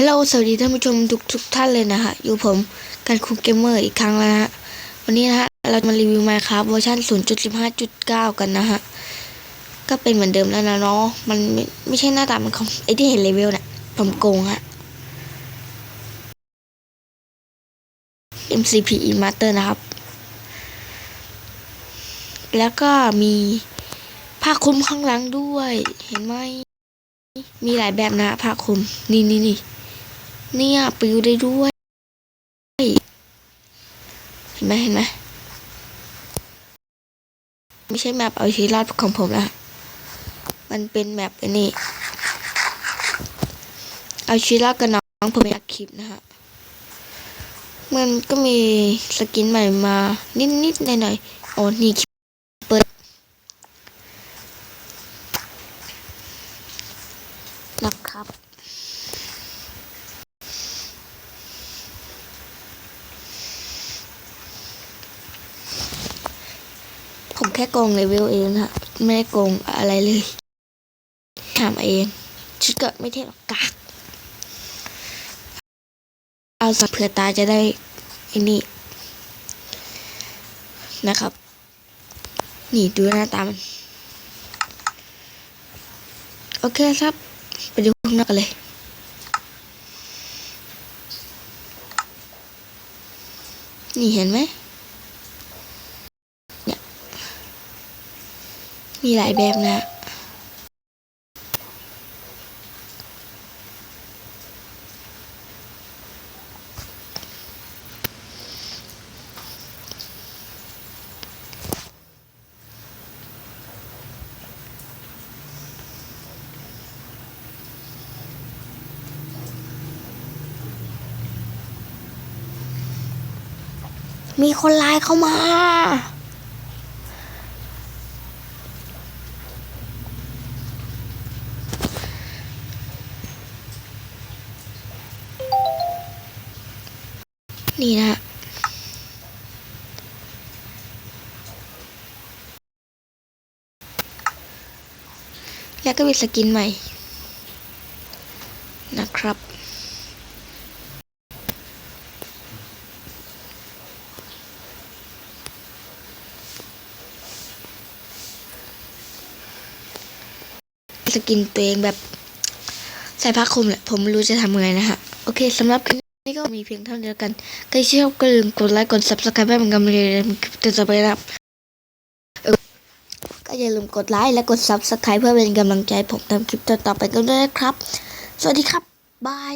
ฮัลโหลสวัสดีท่านผู้ชมทุกทุกท่านเลยนะฮะ อยู่ผมการคุมเกมเมอร์อีกครั้งแล้วนะฮะ วันนี้นะฮะ เราจะมารีวิว Minecraft เวอร์ชัน0.15.9 กันนะฮะ ก็เป็นเหมือนเดิมแล้วนะเนาะ มันไม่ไม่ใช่หน้าตา มันของไอที่เห็นเลเวลเนี่ยผมโกงฮะ MCPE Master นะครับ แล้วก็มีผ้าคลุมข้างหลังด้วย เห็นไหมมีหลายแบบนะผ้าคลุม นี่นี่นี่ เนี่ยปิวได้ด้วย เห็นไหมเห็นไหมไม่ใช่แมปเอาชีวิตรอดของผมละมันเป็นแมปอันนี้ เอาชีวิตรอดกับน้องผมอยากคลิปนะฮะ มันก็มีสกินใหม่มา นิดนิดหน่อยหน่อยๆโอ้นี่เปิดนะครับ ผมแค่โกงเลเวลเองนะฮะไม่ได้โกงอะไรเลยทำเอง ชุดเก็ไม่เท่หรอกกากเอาสับเผื่อตาจะได้ไอ้นี่นะครับ นี่ดูหน้าตามัน โอเคครับ ไปดูข้างนอกกันเลยนี่เห็นไหม มีหลายแบบนะมีคนไลน์เข้ามา นี่นะแล้วก็มีสกินใหม่ นะครับ สกินตัวเองแบบใส่ผ้าคลุมแหละ ผมไม่รู้จะทำยังไงนะฮะ โอเคสำหรับ นี่ก็มีเพียงเท่านี้กันใครชอบก็ลืมกดไลค์กด subscribe ให้เป็นกำลังใจในคลิปต่อไปนะครับก็อย่าลืมกดไลค์และกด subscribe เพื่อเป็นกำลังใจผมทำคลิปต่อๆไปกันด้วยนะครับ สวัสดีครับ บาย